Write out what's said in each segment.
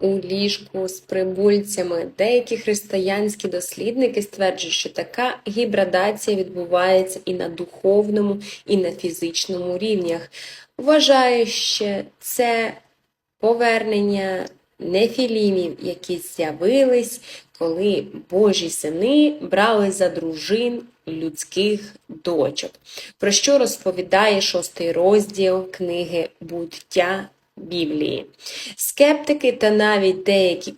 у ліжку з прибульцями. Деякі християнські дослідники стверджують, що така гібридація відбувається і на духовному, і на фізичному рівнях. Вважаю, що це повернення нефілімів, які з'явились, коли Божі сини брали за дружин людських дочок, про що розповідає шостий розділ книги буття Біблії. Скептики та навіть деякі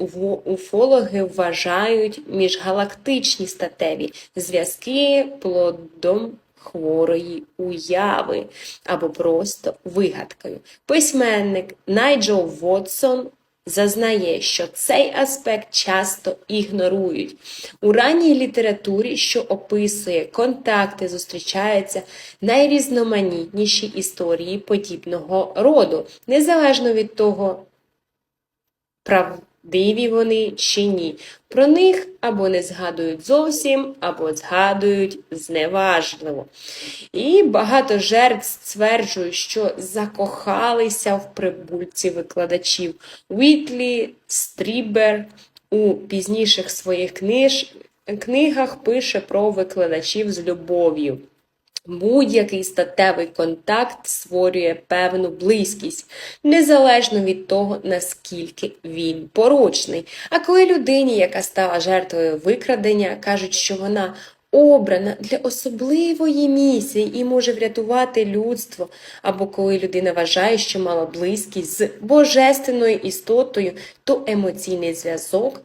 уфологи вважають міжгалактичні статеві зв'язки плодом хворої уяви або просто вигадкою. Письменник Найджел Вотсон зазнає, що цей аспект часто ігнорують. У ранній літературі, що описує контакти, зустрічаються найрізноманітніші історії подібного роду, незалежно від того, правдиві вони чи ні. Про них або не згадують зовсім, або згадують зневажливо. І багато жертв стверджують, що закохалися в прибульці викладачів. Вітлі, Стрібер у пізніших своїх книж, книгах пише про викладачів з любов'ю. Будь-який статевий контакт створює певну близькість, незалежно від того, наскільки він порочний. А коли людині, яка стала жертвою викрадення, кажуть, що вона обрана для особливої місії і може врятувати людство, або коли людина вважає, що мала близькість з божественною істотою, то емоційний зв'язок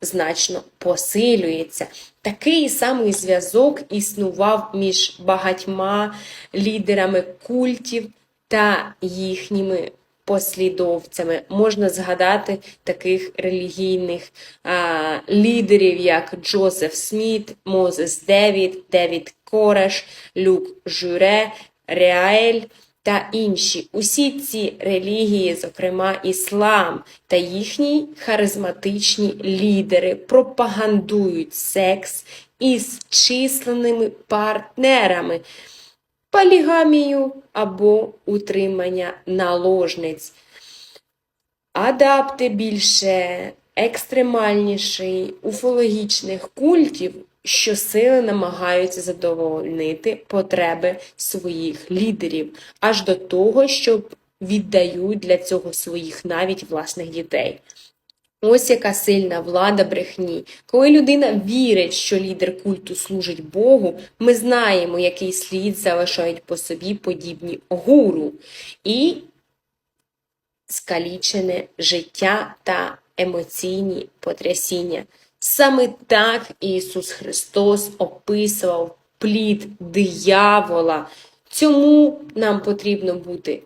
значно посилюється. Такий самий зв'язок існував між багатьма лідерами культів та їхніми послідовцями. Можна згадати таких релігійних а, лідерів, як Джозеф Сміт, Мозес Девід, Девід Кореш, Люк Жюре, Реаель та інші. Усі ці релігії, зокрема іслам та їхні харизматичні лідери, пропагандують секс із численними партнерами, полігамію або утримання наложниць. Адапти більше екстремальніший уфологічних культів щосили намагаються задовольнити потреби своїх лідерів, аж до того, що віддають для цього своїх навіть власних дітей. Ось яка сильна влада брехні. Коли людина вірить, що лідер культу служить Богу, ми знаємо, який слід залишають по собі подібні гуру. І скалічене життя та емоційні потрясіння. Саме так Ісус Христос описував плід диявола. Цьому нам потрібно бути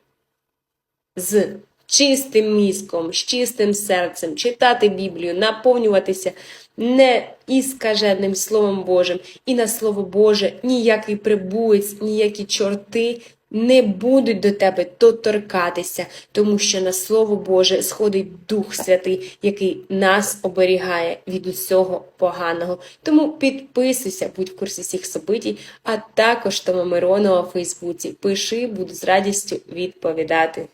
з чистим мізком, з чистим серцем, читати Біблію, наповнюватися не іскаженим Словом Божим. І на Слово Боже ніякий прибулець, ніякі чорти не будуть до тебе доторкатися, тому що на Слово Боже сходить Дух Святий, який нас оберігає від усього поганого. Тому підписуйся, будь в курсі всіх собитій, а також Тома Миронова у Фейсбуці. Пиши, буду з радістю відповідати.